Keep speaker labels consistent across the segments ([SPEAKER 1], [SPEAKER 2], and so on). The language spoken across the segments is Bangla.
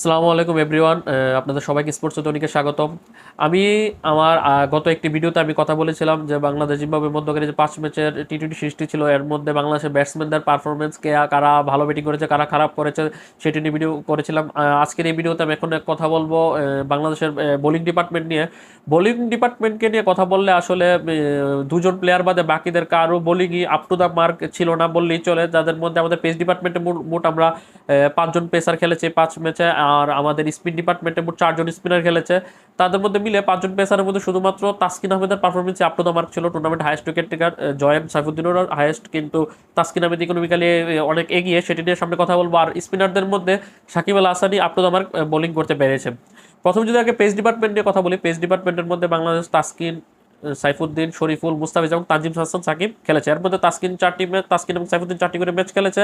[SPEAKER 1] আসসালামু আলাইকুম এভরিওয়ান আপনাদের সবাইকে স্পোর্টস দৈনিকে স্বাগতম। আমি আমার গত একটি ভিডিওতে আমি কথা বলেছিলাম যে বাংলাদেশ জিম্বাবুয়ের মধ্যকারী যে পাঁচ ম্যাচের টি টোয়েন্টি সৃষ্টি ছিল, এর মধ্যে বাংলাদেশের ব্যাটসম্যানদের পারফরমেন্স কে কারা ভালো ব্যাটিং করেছে, কারা খারাপ করেছে, সেটি নিয়ে ভিডিও করেছিলাম। আজকের এই ভিডিওতে আমি এখন কথা বলব বাংলাদেশের বোলিং ডিপার্টমেন্ট নিয়ে। বোলিং ডিপার্টমেন্টকে নিয়ে কথা বললে আসলে দুজন প্লেয়ার বাদে বাকিদের কারও বোলিংই আপ টু দ্য মার্ক ছিল না বললেই চলে। যাদের মধ্যে আমাদের পেস ডিপার্টমেন্টে মোট আমরা পাঁচজন পেসার খেলেছি পাঁচ ম্যাচে। আর আমাদের স্পিন ডিপার্টমেন্টে মোট চারজন স্পিনার খেলেছে। তাদের মধ্যে মিলে পাঁচজন পেসারের মধ্যে শুধুমাত্র তাসকিন আহমেদের পারফরমেন্স আপ টু মার্ক ছিল tournament highest wicket taker joint সাইফুদ্দিনেরও highest কিন্তু তাসকিন আহমেদ ইকোনমিক্যালি অনেক এগিয়ে, সেটি নিয়ে সামনে কথা বলব। আর স্পিনারদের মধ্যে সাকিব আল হাসানি আপ টু মার্ক বোলিং করতে পেরেছে। প্রথম যদি আগে পেস ডিপার্টমেন্ট নিয়ে কথা বলি পেস ডিপার্টমেন্টের মধ্যে বাংলাদেশ তাসকিন সাইফুদ্দিন শরীফুল মুস্তাফিজ এবং তানজিম হাসান সাকিব খেলেছে। এর মধ্যে তাসকিন চারটি ম্যাচ তাসকিন এবং সাইফুদ্দিন চারটি করে ম্যাচ খেলেছে।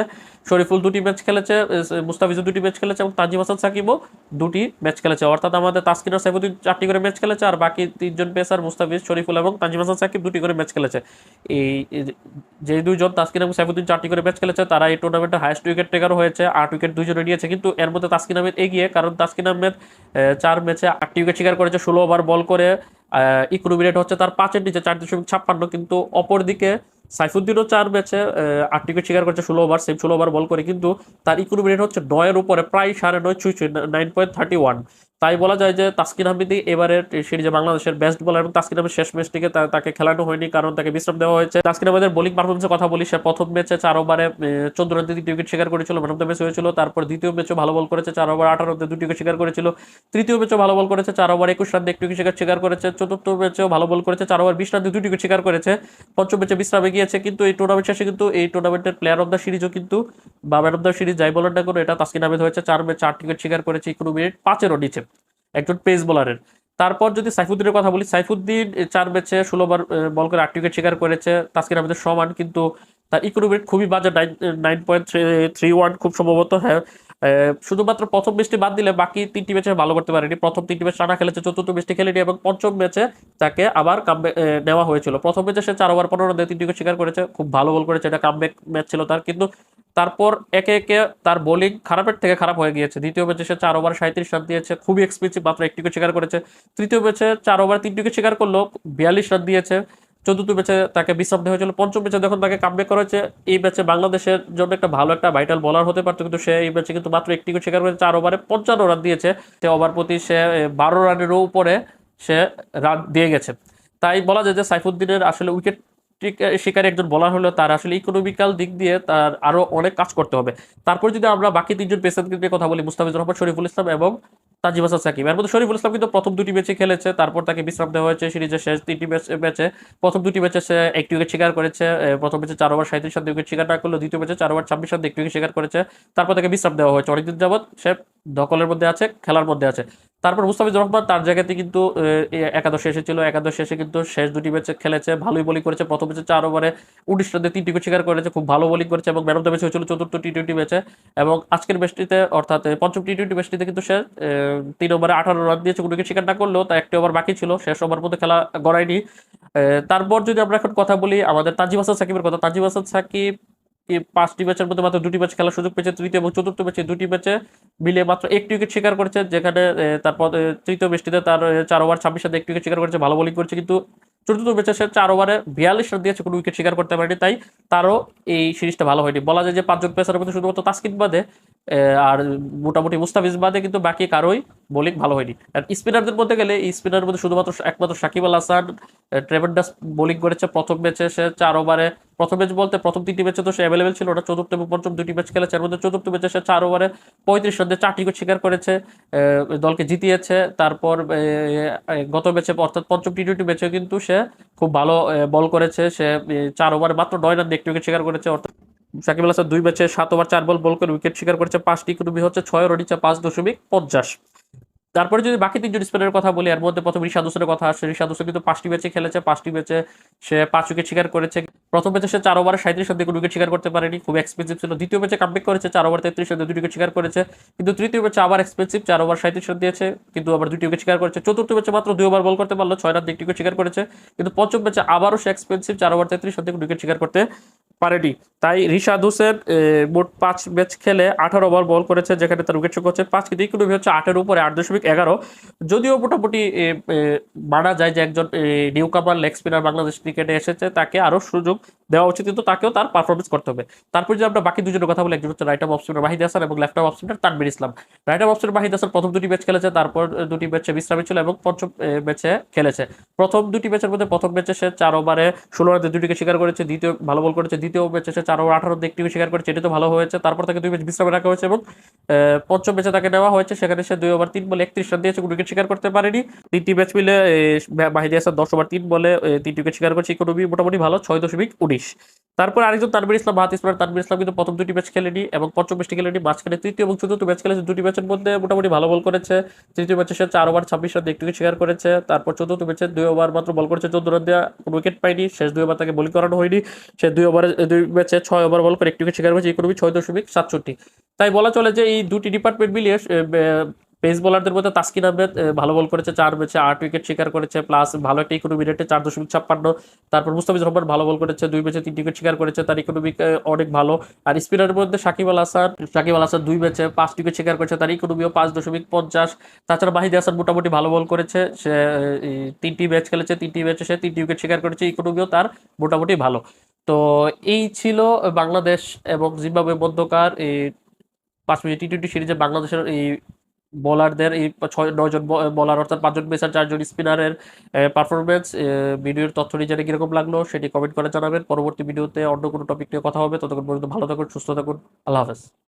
[SPEAKER 1] শরীফুল দুটি ম্যাচ খেলেছে মুস্তাফিজও দুটি ম্যাচ খেলেছে এবং তানজিম হাসান সাকিবও দুটি ম্যাচ খেলেছে। অর্থাৎ আমাদের তাসকিন আর সাইফুদ্দিন চারটি করে ম্যাচ খেলেছে আর বাকি তিনজন পেসার মুস্তাফিজ, শরীফুল এবং তানজিম হাসান সাকিব দুটি করে ম্যাচ খেলেছে। এই যে দুইজন তাসকিন এবং সাইফুদ্দিন চারটি করে ম্যাচ খেলেছে, তারা এই টুর্নামেন্টের হাইয়েস্ট উইকেট টেকারও হয়েছে, আট উইকেট দুইজনে নিয়েছে। কিন্তু এর মধ্যে তাসকিন আহমেদ এগিয়ে, কারণ তাসকিন আহমেদ চার ম্যাচে আটটি উইকেট শিকার করেছে, ষোলো ওভার বল করে। ইকোনমি রেট হচ্ছে তার পাঁচের নিচে চার দশমিক ছাপ্পান্ন কিন্তু অপরদিকে সাইফুদ্দিনও চার ম্যাচে আট উইকেট শিকার করেছে ষোলো ওভার সেম ষোলো ওভার বল করে, কিন্তু তার ইকোনমি রেট হচ্ছে নয়ের উপরে, প্রায় সাড়ে নয়, ছুঁই ছুঁই নাইন পয়েন্ট থার্টি ওয়ান তাই বলা যায় যে তাসকিন আহমেদই এবারের সিরিজে বাংলাদেশের বেস্ট বলার এবং তাসকিন আহমেদ শেষ ম্যাচটিকে তাকে খেলানো হয়নি, কারণ তাকে বিশ্রাম দেওয়া হয়েছে। তাসকিন আহমেদের বোলিং পারফরমেন্সের কথা বলি, সে প্রথম ম্যাচে চার ওভারে চোদ্দ রান তিনটি উইকেট শিকার করেছিল ম্যান অফ দ্য ম্যাচ হয়েছিল। তারপর দ্বিতীয় ম্যাচও ভালো বল করেছে, চার ওভার আঠারো রানে দুটি উইকেট শিকার করেছিল। তৃতীয় ম্যাচও ভালো বল করেছে, চার ওভার একুশ রান একটি উইকেট শিকার শিকার করেছে। চতুর্থ ম্যাচেও ভালো বল করেছে, চার ওভার বিশ রান দুটি উইকেট শিকার করেছে। পঞ্চম ম্যাচে বিশ্রামে গিয়েছে, কিন্তু এই টুর্নামেন্ট শেষে কিন্তু এই টুর্নামেন্টের প্লেয়ার অফ দ্য সিরিজও কিন্তু বা ম্যান অফ দ্য সিরিজ যাই বলেন না কোনো, এটা তাসকিন আহমেদ হয়েছে। চার ম্যাচ, চার উইকেট শিকার করেছে ইকোনো মিনিট পাঁচেরও নিচে। একজন পেস বোলারের তারপর যদি সাইফুদ্দিনের কথা বলি, সাইফুদ্দিন চার ম্যাচে ষোলো বার বল করে আট উইকেট শিকার করেছে। তাসকিন আহমেদের সমান, কিন্তু তার ইকোনমিক খুবই বাজে nine nine point three three one খুব সম্ভবত হ্যাঁ। শুধুমাত্র প্রথম ম্যাচটি বাদ দিলে বাকি তিনটি ম্যাচে ভালো করতে পারেনি। প্রথম তিনটি ম্যাচ টানা খেলেছে, চতুর্থ ম্যাচটি খেলেনি এবং পঞ্চম ম্যাচে তাকে আবার কামব্যাক নেওয়া হয়েছিল। প্রথম ম্যাচে সে চার ওভার পনেরো দিয়ে তিনটি উইকেট শিকার করেছে, খুব ভালো বল করেছে, এটা কামব্যাক ম্যাচ ছিল তার। কিন্তু তারপর একে একে তার বোলিং খারাপের থেকে খারাপ হয়ে গিয়েছে। দ্বিতীয় ম্যাচে সে চার ওভার সাঁত্রিশ রান দিয়েছে, খুবই এক্সপেন্সিভ মাত্র একটি উইকেট শিকার করেছে। তৃতীয় ম্যাচে চার ওভার তিনটি উইকেট শিকার করল, বিয়াল্লিশ রান দিয়েছে। চতুর্থ ম্যাচে তাকে বিশ্রাম দেওয়া হয়েছিল। পঞ্চম ম্যাচে যখন তাকে কামব্যাক করা হয়েছে, এই ম্যাচে বাংলাদেশের জন্য একটা ভালো একটা ভাইটাল বলার হতে পারতো। কিন্তু সে এই ম্যাচে কিন্তু মাত্র একটি শিকার করেছে চার ওভারে পঞ্চান্ন রান দিয়েছে। সে ওভার প্রতি সে বারো রানেরও উপরে সে রান দিয়ে গেছে। তাই বলা যায় যে সাইফুদ্দিনের আসলে উইকেট শিকারী একজন বলার হলেও তার আসলে ইকোনমিক্যাল দিক দিয়ে তার আরও অনেক কাজ করতে হবে। তারপর যদি আমরা বাকি তিনজন নিয়ে কথা বলি, মুস্তাফিজুর রহমান, শরীফুল ইসলাম এবং তাজিম হাসান এর মধ্যে শরীফুল ইসলাম কিন্তু প্রথম দুটি ম্যাচে খেলেছে, তারপর তাকে বিশ্রাম দেওয়া হয়েছে সিরিজের শেষ তিনটি ম্যাচ, ম্যাচে। প্রথম দুটি ম্যাচে সে একটি উইকেট শিকার করেছে প্রথম ম্যাচে চার ওভার সাঁত্রিশ রান উইকেট শিকার না করল দ্বিতীয় ম্যাচে চার ওভার ছাব্বিশ রান একটি উইকেট শিকার করেছে। তারপর তাকে বিশ্রাম দেওয়া হয়েছে। অনেকদিন যাবৎ সে দখলের মধ্যে আছে, খেলার মধ্যে আছে। তারপর মুস্তাফিজুর রহমান তার জায়গাতে কিন্তু একাদশে এসেছিল। একাদশে এসে কিন্তু শেষ দুটি ম্যাচে খেলেছে, ভালোই বোলিং করেছে। প্রথম ম্যাচে চার ওভারে উনিশ রানে তিনটি শিকার করেছে, খুব ভালো বোলিং করেছে এবং ম্যান অফ দ্য ম্যাচ হয়েছিল চতুর্থ টি টোয়েন্টি ম্যাচে। এবং আজকের ম্যাচটিতে, অর্থাৎ পঞ্চম টি টোয়েন্টি ম্যাচটিতে কিন্তু সে তিন ওভারে আঠারো রান দিয়েছে, কোনো উইকেট শিকার না করলেও তা একটি ওভার বাকি ছিল। শেষ ওভার মধ্যে খেলা গড়ায়নি। তারপর যদি আমরা এখন কথা বলি আমাদের তাজিম হাসান সাকিবের কথা তাজিম হাসান সাকিব পাঁচটি ম্যাচের মধ্যে মাত্র দুটি ম্যাচ খেলার সুযোগ পেয়েছে, তৃতীয় এবং চতুর্থ ম্যাচে দুটি ম্যাচে মিলে মাত্র একটি উইকেট শিকার করেছে, যেখানে তারপর তৃতীয় ম্যাচটিতে তার চার ওভার, ছাব্বিশ সাথে একটি উইকেট শিকার করেছে, ভালো বোলিং করেছে, কিন্তু চতুর্থ ম্যাচে সে চার ওভারে বিয়াল্লিশ রান দিয়েছে, কোনো উইকেট শিকার করতে পারেনি, তাই তারও এই সিরিজটা ভালো হয়নি। বলা যায় যে পাঁচজন পেসারের মধ্যে শুধুমাত্র তাস্কিন বাদে আর মোটামুটি মুস্তাফিজ বাদে কিন্তু বাকি কারোই বোলিং ভালো হয়নি। আর স্পিনারদের মধ্যে গেলে স্পিনারের মধ্যে শুধুমাত্র একমাত্র সাকিব আল হাসান ট্রেভেন্ডাস বোলিং করেছে প্রথম ম্যাচে, সে চার ওভারে। প্রথম ম্যাচ বলতে প্রথম তিনটি ম্যাচে তো সে অ্যাভেলেবেল ছিল ওটা চতুর্থ এবং পঞ্চম দুটি ম্যাচ খেলেছে। এর মধ্যে চতুর্থ ম্যাচে সে চার ওভারে পঁয়ত্রিশ রানে চারটি শিকার করেছে দলকে জিতিয়েছে। তারপর গত ম্যাচে অর্থাৎ পঞ্চম টি টোয়েন্টি ম্যাচে কিন্তু সে খুব ভালো বল করেছে। সে চার ওভারে মাত্র নয় রান একটি উইকেট শিকার করেছে, অর্থাৎ সাকিব আল হাসান দুই ম্যাচে সাত ওভার, চার বল বল করে উইকেট শিকার করেছে। পাঁচটি ইকোনমি হচ্ছে ছয় রনিচা পাঁচ দশমিক পঞ্চাশ। তারপরে যদি বাকি তিনজন স্পিনারের কথা বলি, এর মধ্যে প্রথম রিশাদ হোসেনের কথা আসে রিশাদ হোসেন কিন্তু পাঁচটি ম্যাচে খেলেছে, পাঁচটি ম্যাচে সে পাঁচ উইকেট শিকার করেছে। প্রথম ম্যাচে সে চার ওভারে সাঁত্রিশ দিয়ে উইকেট শিকার করতে পারেনি, খুব এক্সপেন্সিভ ছিল। দ্বিতীয় ম্যাচে কামব্যাক করেছে, চার ওভার তেত্রিশ দিয়ে দুটি উইকেট শিকার করেছে। কিন্তু তৃতীয় ম্যাচে আবার এক্সপেন্সিভ চার ওভার সাঁত্রিশ রান দিয়েছে কিন্তু আবার দুটি উইকেট শিকার করেছে। চতুর্থ ম্যাচে মাত্র দুই ওভার বল করতে পারল, ছয় রান দিয়ে একটি উইকেট শিকার করেছে। কিন্তু পঞ্চম ম্যাচে আবারও সে এক্সপেন্সিভ চার ওভার তেত্রিশ দিয়ে উইকেট শিকার করতে পারেনি। তাই রিশাদ হোসেন মোট পাঁচ ম্যাচ খেলে আঠারো ওভার বল করেছে, যেখানে তার উইকেট সংখ্যা হচ্ছে পাঁচ কিন্তু ইকোনমি হচ্ছে আটের উপরে, আট দশমিক এগারো। যদিও মোটামুটি মানা যায় যে একজন নিউ কামার লেগ স্পিনার বাংলাদেশ ক্রিকেটে এসেছে, তাকে আরও সুযোগ দেওয়া উচিত, কিন্তু তাকেও তার পারফরমেন্স করতে হবে। তারপর যে আমরা বাকি দুজনের কথা বলি, একজন হচ্ছে right off spinner Mahid Hasan এবং left off spinner Tanvir Islam. Right off spinner Mahid Hasan প্রথম দুটি ম্যাচ খেলেছে, তারপর দুটি ম্যাচে বিশ্রামে ছিল এবং পঞ্চম ম্যাচে খেলেছে। প্রথম দুটি ম্যাচের মধ্যে প্রথম ম্যাচে সে চার ওভারে ষোলো রানে দুটিকে শিকার করেছে, দ্বিতীয় ভালো বল করেছে, দ্বিতীয় ম্যাচে সে চার ওভার আঠারো একটি শিকার করেছে এটা তো ভালো হয়েছে। তারপর তাকে দুই ম্যাচ বিশ্রামে রাখা হয়েছে এবং পঞ্চম ম্যাচে তাকে নেওয়া হয়েছে, সেখানে সে দুই ওভার তিন বলে একত্রিশ রান দিয়েছে, উইকেট শিকার করতে পারেনি। তিনটি ম্যাচ মিলে মাহিদি হাসান দশ ওভার তিন বলে তিনটি উইকেট শিকার করেছে, ইকোনমি মোটামুটি ভালো, ছয় দশমিক উনিশ। তারপর আরেকজন তানবির ইসলাম হাত ইসলাম। তানবির ইসলাম কিন্তু প্রথম দুটি ম্যাচ খেলেনি এবং পঞ্চম ম্যাচটি খেলেনি, মাঝখানে তৃতীয় এবং চতুর্থ ম্যাচ খেলেছে। দুটি ম্যাচের মধ্যে মোটামুটি ভালো বল করেছে। তৃতীয় ম্যাচে সে চার ওভার ছাব্বিশ রান একটু শিকার করেছে। তারপর চতুর্থ ম্যাচে দুই ওভার মাত্র বল করেছে, চোদ্দ রান দেওয়া কোনো উইকেট পায়নি। শেষ দুই ওভার তাকে বলি করানো হয়নি। সে দুই ওভারে, দুই ম্যাচে ছয় ওভার বল করে একটু শিকার করেছে ইকোনমি ছয় দশমিক সাতষট্টি। তাই বলা চলে যে এই দুটি ডিপার্টমেন্ট মিলিয়ে পেস বোলারদের মধ্যে তাসকিন আহমেদ ভালো বল করেছে, চার ম্যাচে আট উইকেট শিকার করেছে প্লাস ভালো একটা ইকোনমি রেটে চার দশমিক ছাপ্পান্ন। তারপর মুস্তাফিজুর রহমান ভালো বল করেছে, দুই ম্যাচে তিন উইকেট শিকার করেছে, তার ইকোনমিক অনেক ভালো। আর স্পিনারের মধ্যে সাকিব আল হাসান, সাকিব আল হাসান দুই ম্যাচে পাঁচ উইকেট শিকার করেছে, তার ইকোনমিও পাঁচ দশমিক পঞ্চাশ। তাছাড়া মাহিদি হাসান মোটামুটি ভালো বল করেছে, সে তিনটি ম্যাচ খেলেছে, তিনটি ম্যাচে সে তিনটি উইকেট শিকার করেছে ইকোনমিও তার মোটামুটি ভালো। তো এই ছিল বাংলাদেশ এবং জিম্বাবুয়ে মধ্যকার এই পাঁচ মিনিট টি টোয়েন্টি সিরিজে বাংলাদেশের, এই বোলারদের এই ছয় নয়জন বোলার অর্থাৎ পাঁচজন পেসার, চারজন স্পিনারের পারফরমেন্স ভিডিওর তথ্যটি জেনে কীরকম লাগল সেটি কমেন্ট করে জানাবেন। পরবর্তী ভিডিওতে অন্য কোনো টপিক নিয়ে কথা হবে। ততক্ষণ পর্যন্ত ভালো থাকুন, সুস্থ থাকুন। আল্লাহ হাফেজ।